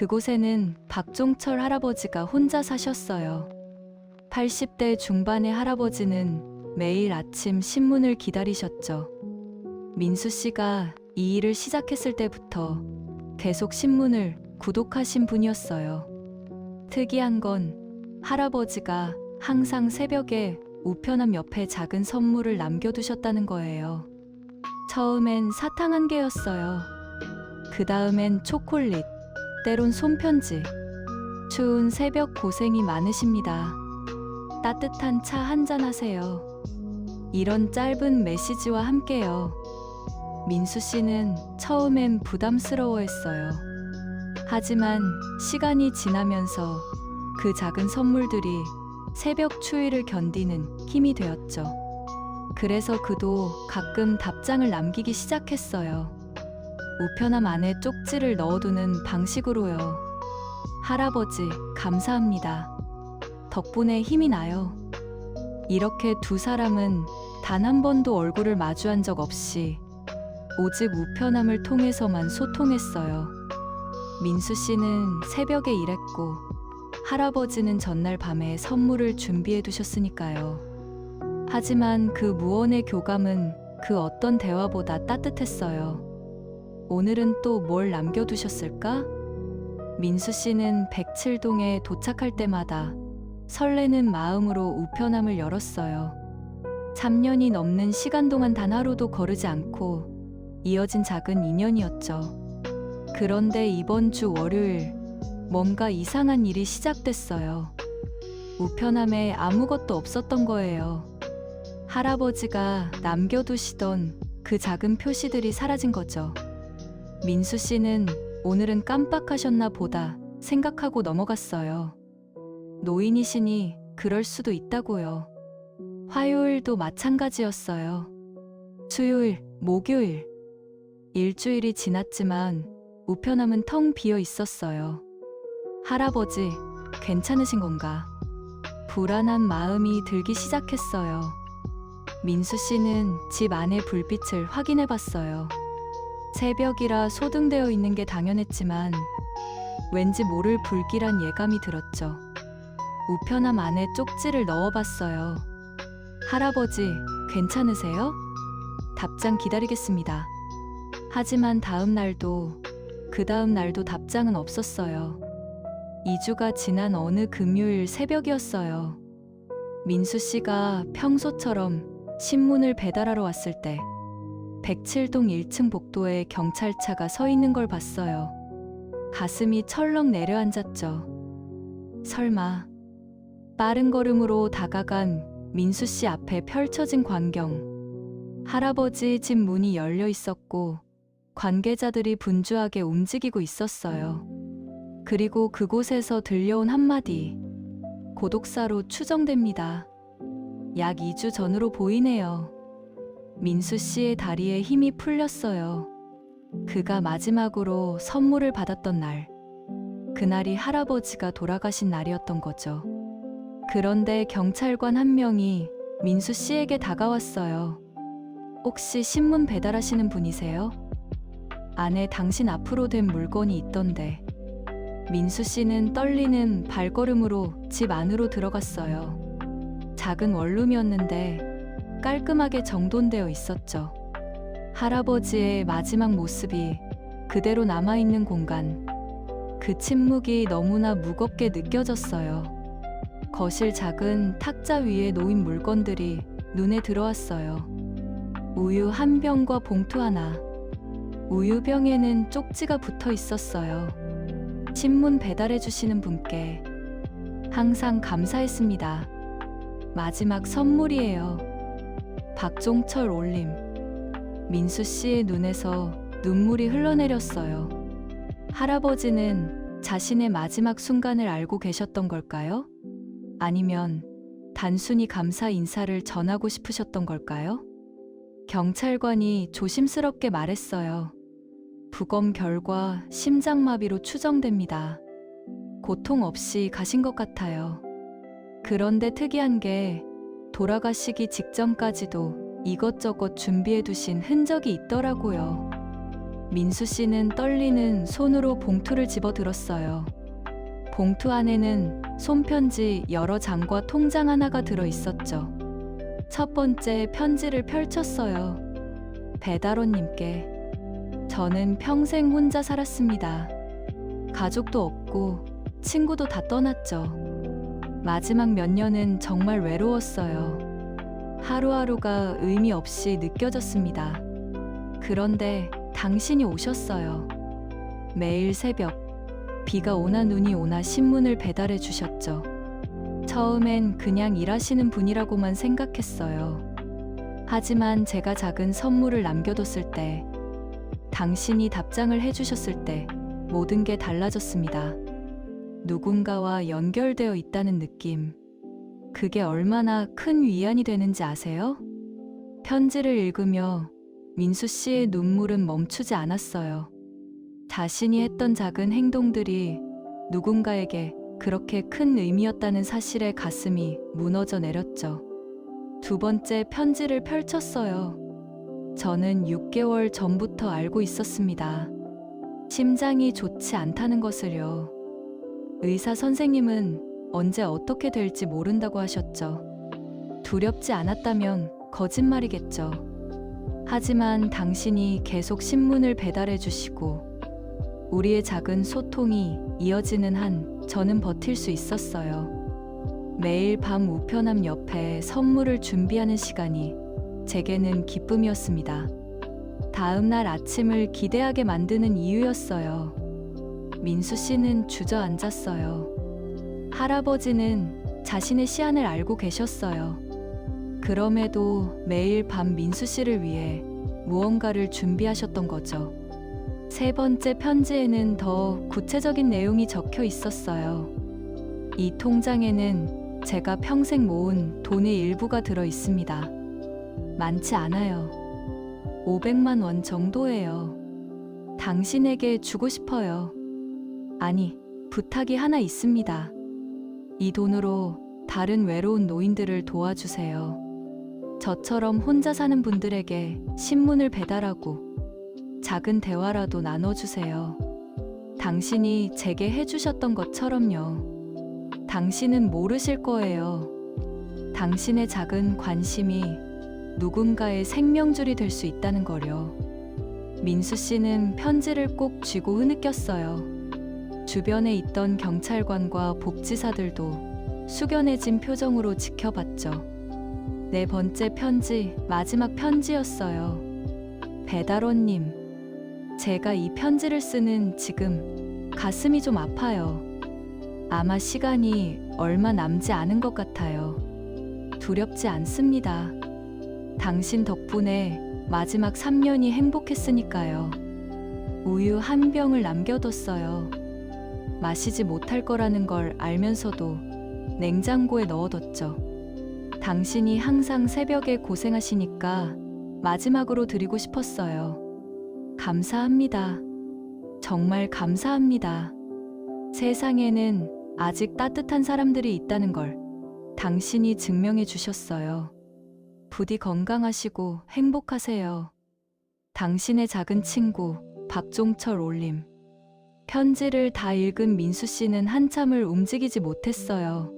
그곳에는 박종철 할아버지가 혼자 사셨어요. 80대 중반의 할아버지는 매일 아침 신문을 기다리셨죠. 민수 씨가 이 일을 시작했을 때부터 계속 신문을 구독하신 분이었어요. 특이한 건 할아버지가 항상 새벽에 우편함 옆에 작은 선물을 남겨두셨다는 거예요. 처음엔 사탕 한 개였어요. 그 다음엔 초콜릿, 때론 손편지. 추운 새벽 고생이 많으십니다. 따뜻한 차 한잔 하세요. 이런 짧은 메시지와 함께요. 민수 씨는 처음엔 부담스러워했어요. 하지만 시간이 지나면서 그 작은 선물들이 새벽 추위를 견디는 힘이 되었죠. 그래서 그도 가끔 답장을 남기기 시작했어요. 우편함 안에 쪽지를 넣어두는 방식으로요. 할아버지, 감사합니다. 덕분에 힘이 나요. 이렇게 두 사람은 단 한 번도 얼굴을 마주한 적 없이 오직 우편함을 통해서만 소통했어요. 민수 씨는 새벽에 일했고 할아버지는 전날 밤에 선물을 준비해 두셨으니까요. 하지만 그 무언의 교감은 그 어떤 대화보다 따뜻했어요. 오늘은 또 뭘 남겨두셨을까? 민수 씨는 백칠동에 도착할 때마다 설레는 마음으로 우편함을 열었어요. 3년이 넘는 시간 동안 단 하루도 거르지 않고 이어진 작은 인연이었죠. 그런데 이번 주 월요일 뭔가 이상한 일이 시작됐어요. 우편함에 아무것도 없었던 거예요. 할아버지가 남겨두시던 그 작은 표시들이 사라진 거죠. 민수 씨는 오늘은 깜빡하셨나 보다 생각하고 넘어갔어요. 노인이시니 그럴 수도 있다고요. 화요일도 마찬가지였어요. 수요일, 목요일. 일주일이 지났지만 우편함은 텅 비어 있었어요. 할아버지, 괜찮으신 건가? 불안한 마음이 들기 시작했어요. 민수 씨는 집 안의 불빛을 확인해 봤어요. 새벽이라 소등되어 있는 게 당연했지만 왠지 모를 불길한 예감이 들었죠. 우편함 안에 쪽지를 넣어봤어요. 할아버지, 괜찮으세요? 답장 기다리겠습니다. 하지만 다음 날도 그 다음 날도 답장은 없었어요. 2주가 지난 어느 금요일 새벽이었어요. 민수 씨가 평소처럼 신문을 배달하러 왔을 때 107동 1층 복도에 경찰차가 서 있는 걸 봤어요. 가슴이 철렁 내려앉았죠. 설마 빠른 걸음으로 다가간 민수 씨 앞에 펼쳐진 광경. 할아버지 집 문이 열려 있었고 관계자들이 분주하게 움직이고 있었어요. 그리고 그곳에서 들려온 한마디. 고독사로 추정됩니다. 약 2주 전으로 보이네요. 민수 씨의 다리에 힘이 풀렸어요. 그가 마지막으로 선물을 받았던 날. 그날이 할아버지가 돌아가신 날이었던 거죠. 그런데 경찰관 한 명이 민수 씨에게 다가왔어요. 혹시 신문 배달하시는 분이세요? 안에 당신 앞으로 된 물건이 있던데. 민수 씨는 떨리는 발걸음으로 집 안으로 들어갔어요. 작은 원룸이었는데 깔끔하게 정돈되어 있었죠. 할아버지의 마지막 모습이 그대로 남아있는 공간. 그 침묵이 너무나 무겁게 느껴졌어요. 거실 작은 탁자 위에 놓인 물건들이 눈에 들어왔어요. 우유 한 병과 봉투 하나. 우유병에는 쪽지가 붙어 있었어요. 신문 배달해 주시는 분께 항상 감사했습니다. 마지막 선물이에요. 박종철 올림. 민수 씨의 눈에서 눈물이 흘러내렸어요. 할아버지는 자신의 마지막 순간을 알고 계셨던 걸까요? 아니면 단순히 감사 인사를 전하고 싶으셨던 걸까요? 경찰관이 조심스럽게 말했어요. 부검 결과 심장마비로 추정됩니다. 고통 없이 가신 것 같아요. 그런데 특이한 게 돌아가시기 직전까지도 이것저것 준비해 두신 흔적이 있더라고요. 민수 씨는 떨리는 손으로 봉투를 집어 들었어요. 봉투 안에는 손편지 여러 장과 통장 하나가 들어 있었죠. 첫 번째 편지를 펼쳤어요. 배달원님께. 저는 평생 혼자 살았습니다. 가족도 없고 친구도 다 떠났죠. 마지막 몇 년은 정말 외로웠어요. 하루하루가 의미 없이 느껴졌습니다. 그런데 당신이 오셨어요. 매일 새벽, 비가 오나 눈이 오나 신문을 배달해 주셨죠. 처음엔 그냥 일하시는 분이라고만 생각했어요. 하지만 제가 작은 선물을 남겨뒀을 때, 당신이 답장을 해주셨을 때, 모든 게 달라졌습니다. 누군가와 연결되어 있다는 느낌. 그게 얼마나 큰 위안이 되는지 아세요? 편지를 읽으며 민수 씨의 눈물은 멈추지 않았어요. 자신이 했던 작은 행동들이 누군가에게 그렇게 큰 의미였다는 사실에 가슴이 무너져 내렸죠. 두 번째 편지를 펼쳤어요. 저는 6개월 전부터 알고 있었습니다. 심장이 좋지 않다는 것을요. 의사 선생님은 언제 어떻게 될지 모른다고 하셨죠. 두렵지 않았다면 거짓말이겠죠. 하지만 당신이 계속 신문을 배달해 주시고 우리의 작은 소통이 이어지는 한 저는 버틸 수 있었어요. 매일 밤 우편함 옆에 선물을 준비하는 시간이 제게는 기쁨이었습니다. 다음 날 아침을 기대하게 만드는 이유였어요. 민수 씨는 주저앉았어요. 할아버지는 자신의 시안을 알고 계셨어요. 그럼에도 매일 밤 민수 씨를 위해 무언가를 준비하셨던 거죠. 세 번째 편지에는 더 구체적인 내용이 적혀 있었어요. 이 통장에는 제가 평생 모은 돈의 일부가 들어 있습니다. 많지 않아요. 500만 원 정도예요. 당신에게 주고 싶어요. 아니, 부탁이 하나 있습니다. 이 돈으로 다른 외로운 노인들을 도와주세요. 저처럼 혼자 사는 분들에게 신문을 배달하고 작은 대화라도 나눠주세요. 당신이 제게 해주셨던 것처럼요. 당신은 모르실 거예요. 당신의 작은 관심이 누군가의 생명줄이 될 수 있다는 거려. 민수 씨는 편지를 꼭 쥐고 흐느꼈어요. 주변에 있던 경찰관과 복지사들도 숙연해진 표정으로 지켜봤죠. 네 번째 편지, 마지막 편지였어요. 배달원님, 제가 이 편지를 쓰는 지금 가슴이 좀 아파요. 아마 시간이 얼마 남지 않은 것 같아요. 두렵지 않습니다. 당신 덕분에 마지막 3년이 행복했으니까요. 우유 한 병을 남겨뒀어요. 마시지 못할 거라는 걸 알면서도 냉장고에 넣어뒀죠. 당신이 항상 새벽에 고생하시니까 마지막으로 드리고 싶었어요. 감사합니다. 정말 감사합니다. 세상에는 아직 따뜻한 사람들이 있다는 걸 당신이 증명해 주셨어요. 부디 건강하시고 행복하세요. 당신의 작은 친구 박종철 올림. 편지를 다 읽은 민수 씨는 한참을 움직이지 못했어요.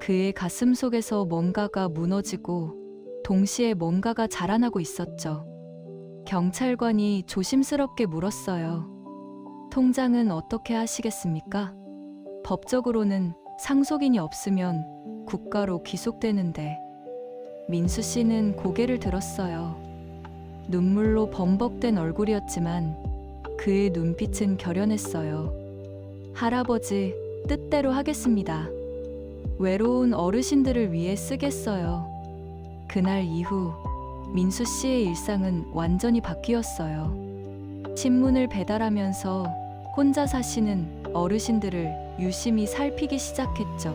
그의 가슴 속에서 뭔가가 무너지고 동시에 뭔가가 자라나고 있었죠. 경찰관이 조심스럽게 물었어요. 통장은 어떻게 하시겠습니까? 법적으로는 상속인이 없으면 국가로 귀속되는데 민수 씨는 고개를 들었어요. 눈물로 범벅된 얼굴이었지만 그의 눈빛은 결연했어요. 할아버지, 뜻대로 하겠습니다. 외로운 어르신들을 위해 쓰겠어요. 그날 이후 민수 씨의 일상은 완전히 바뀌었어요. 신문을 배달하면서 혼자 사시는 어르신들을 유심히 살피기 시작했죠.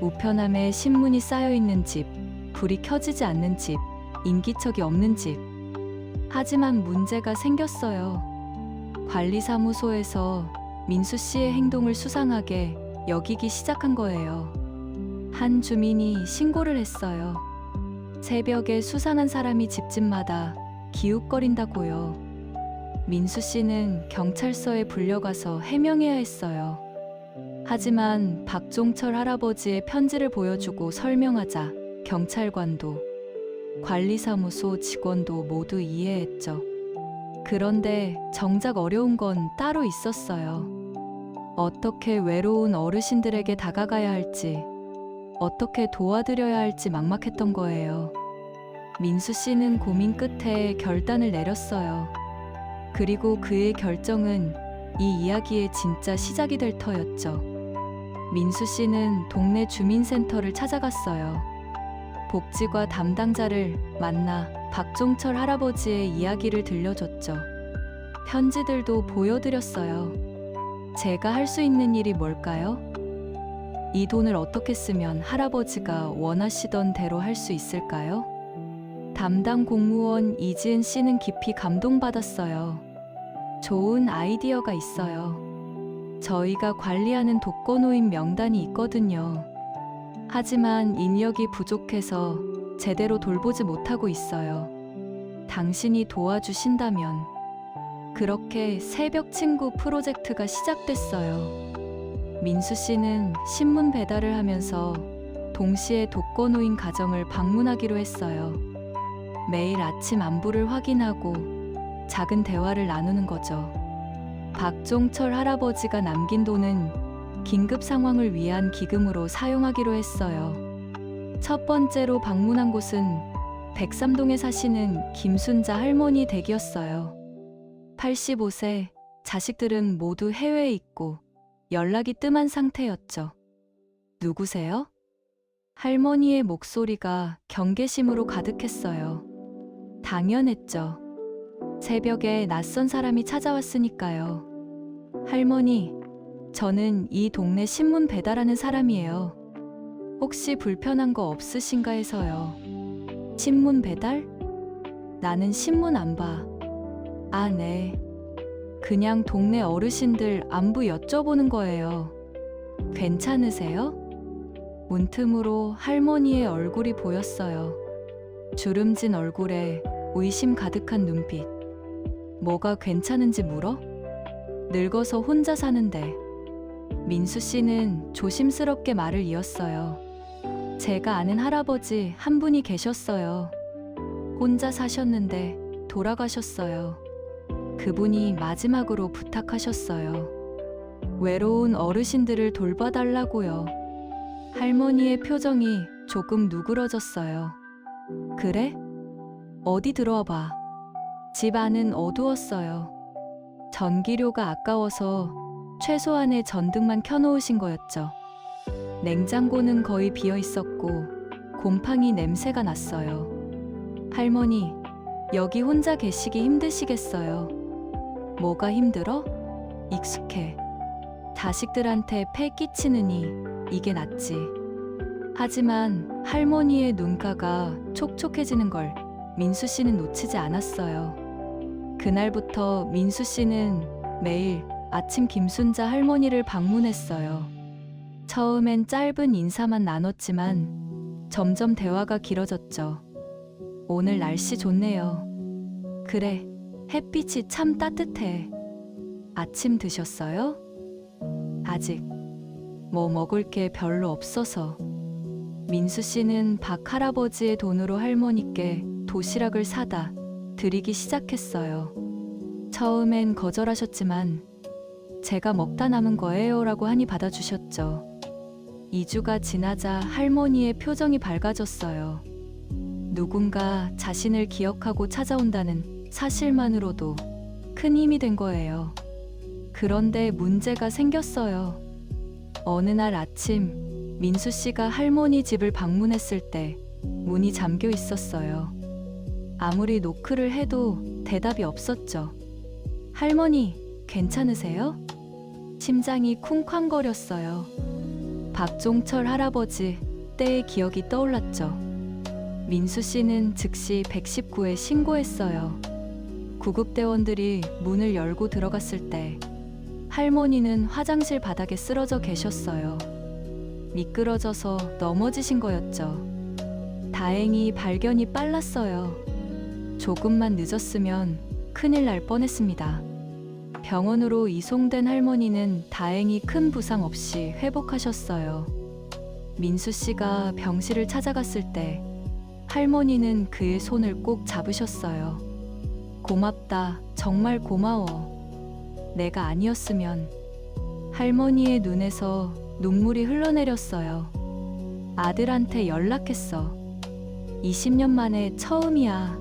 우편함에 신문이 쌓여 있는 집, 불이 켜지지 않는 집, 인기척이 없는 집. 하지만 문제가 생겼어요. 관리사무소에서 민수 씨의 행동을 수상하게 여기기 시작한 거예요. 한 주민이 신고를 했어요. 새벽에 수상한 사람이 집집마다 기웃거린다고요. 민수 씨는 경찰서에 불려가서 해명해야 했어요. 하지만 박종철 할아버지의 편지를 보여주고 설명하자 경찰관도 관리사무소 직원도 모두 이해했죠. 그런데 정작 어려운 건 따로 있었어요. 어떻게 외로운 어르신들에게 다가가야 할지, 어떻게 도와드려야 할지 막막했던 거예요. 민수 씨는 고민 끝에 결단을 내렸어요. 그리고 그의 결정은 이 이야기의 진짜 시작이 될 터였죠. 민수 씨는 동네 주민센터를 찾아갔어요. 복지과 담당자를 만나 박종철 할아버지의 이야기를 들려줬죠. 편지들도 보여드렸어요. 제가 할 수 있는 일이 뭘까요? 이 돈을 어떻게 쓰면 할아버지가 원하시던 대로 할 수 있을까요? 담당 공무원 이지은 씨는 깊이 감동받았어요. 좋은 아이디어가 있어요. 저희가 관리하는 독거노인 명단이 있거든요. 하지만 인력이 부족해서 제대로 돌보지 못하고 있어요. 당신이 도와주신다면 그렇게 새벽 친구 프로젝트가 시작됐어요. 민수 씨는 신문 배달을 하면서 동시에 독거노인 가정을 방문하기로 했어요. 매일 아침 안부를 확인하고 작은 대화를 나누는 거죠. 박종철 할아버지가 남긴 돈은 긴급 상황을 위한 기금으로 사용하기로 했어요. 첫 번째로 방문한 곳은 백삼동에 사시는 김순자 할머니 댁이었어요. 85세, 자식들은 모두 해외에 있고 연락이 뜸한 상태였죠. 누구세요? 할머니의 목소리가 경계심으로 가득했어요. 당연했죠. 새벽에 낯선 사람이 찾아왔으니까요. 할머니, 저는 이 동네 신문 배달하는 사람이에요. 혹시 불편한 거 없으신가 해서요. 신문 배달? 나는 신문 안 봐. 아, 네. 그냥 동네 어르신들 안부 여쭤보는 거예요. 괜찮으세요? 문틈으로 할머니의 얼굴이 보였어요. 주름진 얼굴에 의심 가득한 눈빛. 뭐가 괜찮은지 물어? 늙어서 혼자 사는데. 민수 씨는 조심스럽게 말을 이었어요. 제가 아는 할아버지 한 분이 계셨어요. 혼자 사셨는데 돌아가셨어요. 그분이 마지막으로 부탁하셨어요. 외로운 어르신들을 돌봐달라고요. 할머니의 표정이 조금 누그러졌어요. 그래? 어디 들어와 봐. 집 안은 어두웠어요. 전기료가 아까워서 최소한의 전등만 켜놓으신 거였죠. 냉장고는 거의 비어 있었고 곰팡이 냄새가 났어요. 할머니, 여기 혼자 계시기 힘드시겠어요. 뭐가 힘들어? 익숙해. 자식들한테 패 끼치느니 이게 낫지. 하지만 할머니의 눈가가 촉촉해지는 걸 민수 씨는 놓치지 않았어요. 그날부터 민수 씨는 매일 아침 김순자 할머니를 방문했어요. 처음엔 짧은 인사만 나눴지만 점점 대화가 길어졌죠. 오늘 날씨 좋네요. 그래, 햇빛이 참 따뜻해. 아침 드셨어요? 아직 뭐 먹을 게 별로 없어서. 민수 씨는 박 할아버지의 돈으로 할머니께 도시락을 사다 드리기 시작했어요. 처음엔 거절하셨지만 제가 먹다 남은 거예요라고 하니 받아주셨죠. 2주가 지나자 할머니의 표정이 밝아졌어요. 누군가 자신을 기억하고 찾아온다는 사실만으로도 큰 힘이 된 거예요. 그런데 문제가 생겼어요. 어느 날 아침 민수 씨가 할머니 집을 방문했을 때 문이 잠겨 있었어요. 아무리 노크를 해도 대답이 없었죠. 할머니, 괜찮으세요? 심장이 쿵쾅거렸어요. 박종철 할아버지 때의 기억이 떠올랐죠. 민수 씨는 즉시 119에 신고했어요. 구급대원들이 문을 열고 들어갔을 때 할머니는 화장실 바닥에 쓰러져 계셨어요. 미끄러져서 넘어지신 거였죠. 다행히 발견이 빨랐어요. 조금만 늦었으면 큰일 날 뻔했습니다. 병원으로 이송된 할머니는 다행히 큰 부상 없이 회복하셨어요. 민수 씨가 병실을 찾아갔을 때 할머니는 그의 손을 꼭 잡으셨어요. 고맙다. 정말 고마워. 내가 아니었으면 할머니의 눈에서 눈물이 흘러내렸어요. 아들한테 연락했어. 20년 만에 처음이야.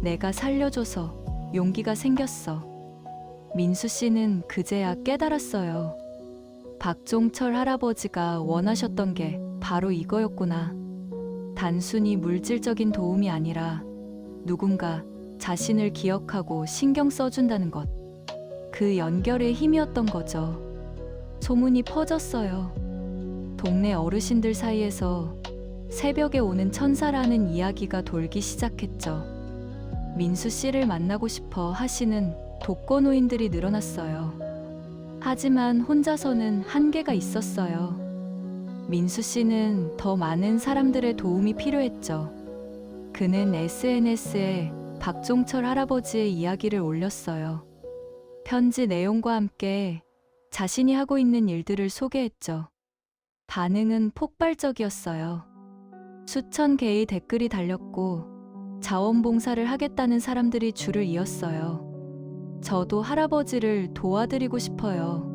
내가 살려줘서 용기가 생겼어. 민수 씨는 그제야 깨달았어요. 박종철 할아버지가 원하셨던 게 바로 이거였구나. 단순히 물질적인 도움이 아니라 누군가 자신을 기억하고 신경 써준다는 것. 그 연결의 힘이었던 거죠. 소문이 퍼졌어요. 동네 어르신들 사이에서 새벽에 오는 천사라는 이야기가 돌기 시작했죠. 민수 씨를 만나고 싶어 하시는 독거노인들이 늘어났어요. 하지만 혼자서는 한계가 있었어요. 민수 씨는 더 많은 사람들의 도움이 필요했죠. 그는 SNS에 박종철 할아버지의 이야기를 올렸어요. 편지 내용과 함께 자신이 하고 있는 일들을 소개했죠. 반응은 폭발적이었어요. 수천 개의 댓글이 달렸고 자원봉사를 하겠다는 사람들이 줄을 이었어요. 저도 할아버지를 도와드리고 싶어요.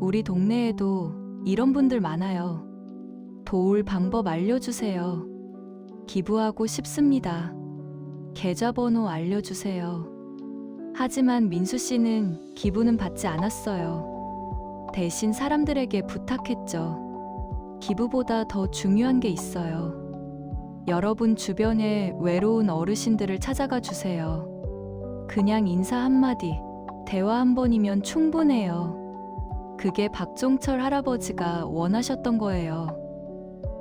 우리 동네에도 이런 분들 많아요. 도울 방법 알려주세요. 기부하고 싶습니다. 계좌번호 알려주세요. 하지만 민수 씨는 기부는 받지 않았어요. 대신 사람들에게 부탁했죠. 기부보다 더 중요한 게 있어요. 여러분 주변에 외로운 어르신들을 찾아가 주세요. 그냥 인사 한마디, 대화 한 번이면 충분해요. 그게 박종철 할아버지가 원하셨던 거예요.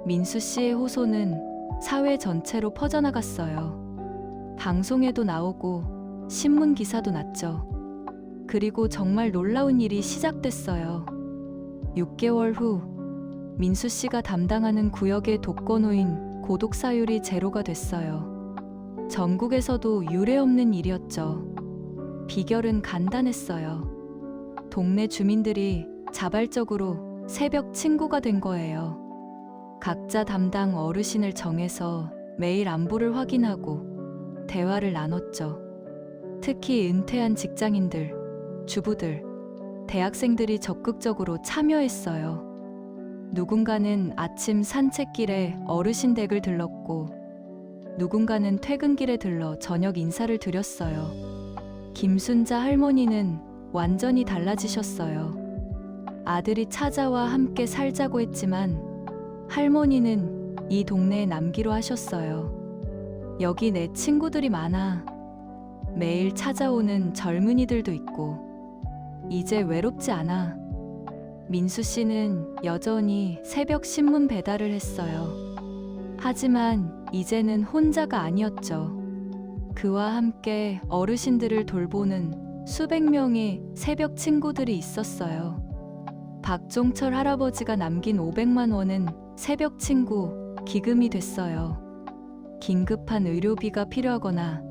민수 씨의 호소는 사회 전체로 퍼져나갔어요. 방송에도 나오고 신문 기사도 났죠. 그리고 정말 놀라운 일이 시작됐어요. 6개월 후 민수 씨가 담당하는 구역의 독거노인 고독 사율이 제로가 됐어요. 전국에서도 유례없는 일이었죠. 비결은 간단했어요. 동네 주민들이 자발적으로 새벽 친구가 된 거예요. 각자 담당 어르신을 정해서 매일 안부를 확인하고 대화를 나눴죠. 특히 은퇴한 직장인들, 주부들, 대학생들이 적극적으로 참여했어요. 누군가는 아침 산책길에 어르신 댁을 들렀고, 누군가는 퇴근길에 들러 저녁 인사를 드렸어요. 김순자 할머니는 완전히 달라지셨어요. 아들이 찾아와 함께 살자고 했지만, 할머니는 이 동네에 남기로 하셨어요. 여기 내 친구들이 많아. 매일 찾아오는 젊은이들도 있고, 이제 외롭지 않아. 민수 씨는 여전히 새벽 신문 배달을 했어요. 하지만 이제는 혼자가 아니었죠. 그와 함께 어르신들을 돌보는 수백 명의 새벽 친구들이 있었어요. 박종철 할아버지가 남긴 500만 원은 새벽 친구 기금이 됐어요. 긴급한 의료비가 필요하거나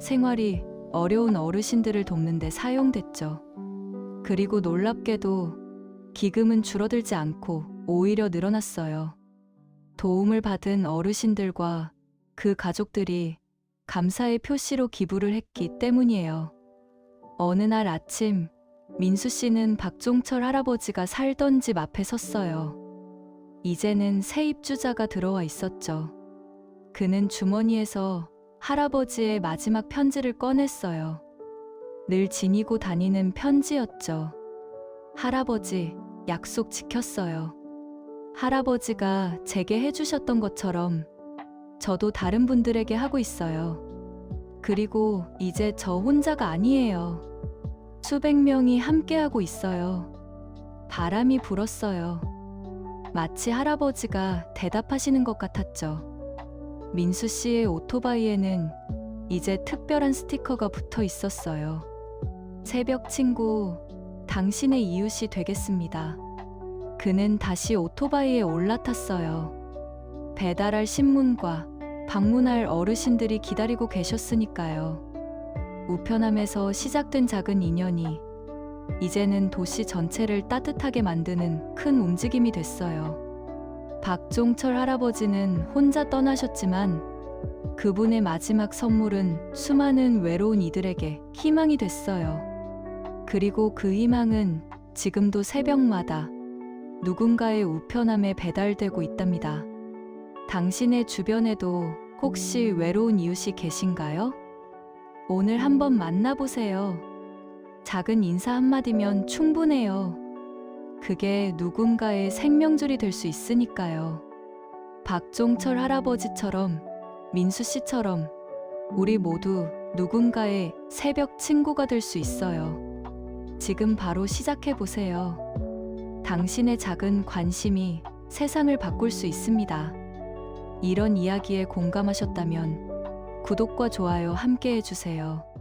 생활이 어려운 어르신들을 돕는데 사용됐죠. 그리고 놀랍게도 기금은 줄어들지 않고 오히려 늘어났어요. 도움을 받은 어르신들과 그 가족들이 감사의 표시로 기부를 했기 때문이에요. 어느 날 아침, 민수 씨는 박종철 할아버지가 살던 집 앞에 섰어요. 이제는 새 입주자가 들어와 있었죠. 그는 주머니에서 할아버지의 마지막 편지를 꺼냈어요. 늘 지니고 다니는 편지였죠. 할아버지, 약속 지켰어요. 할아버지가 제게 해주셨던 것처럼 저도 다른 분들에게 하고 있어요. 그리고 이제 저 혼자가 아니에요. 수백 명이 함께하고 있어요. 바람이 불었어요. 마치 할아버지가 대답하시는 것 같았죠. 민수 씨의 오토바이에는 이제 특별한 스티커가 붙어 있었어요. 새벽 친구, 당신의 이웃이 되겠습니다. 그는 다시 오토바이에 올라탔어요. 배달할 신문과 방문할 어르신들이 기다리고 계셨으니까요. 우편함에서 시작된 작은 인연이 이제는 도시 전체를 따뜻하게 만드는 큰 움직임이 됐어요. 박종철 할아버지는 혼자 떠나셨지만 그분의 마지막 선물은 수많은 외로운 이들에게 희망이 됐어요. 그리고 그 희망은 지금도 새벽마다 누군가의 우편함에 배달되고 있답니다. 당신의 주변에도 혹시 외로운 이웃이 계신가요? 오늘 한번 만나보세요. 작은 인사 한마디면 충분해요. 그게 누군가의 생명줄이 될 수 있으니까요. 박종철 할아버지처럼 민수 씨처럼 우리 모두 누군가의 새벽 친구가 될 수 있어요. 지금 바로 시작해 보세요. 당신의 작은 관심이 세상을 바꿀 수 있습니다. 이런 이야기에 공감하셨다면 구독과 좋아요 함께 해주세요.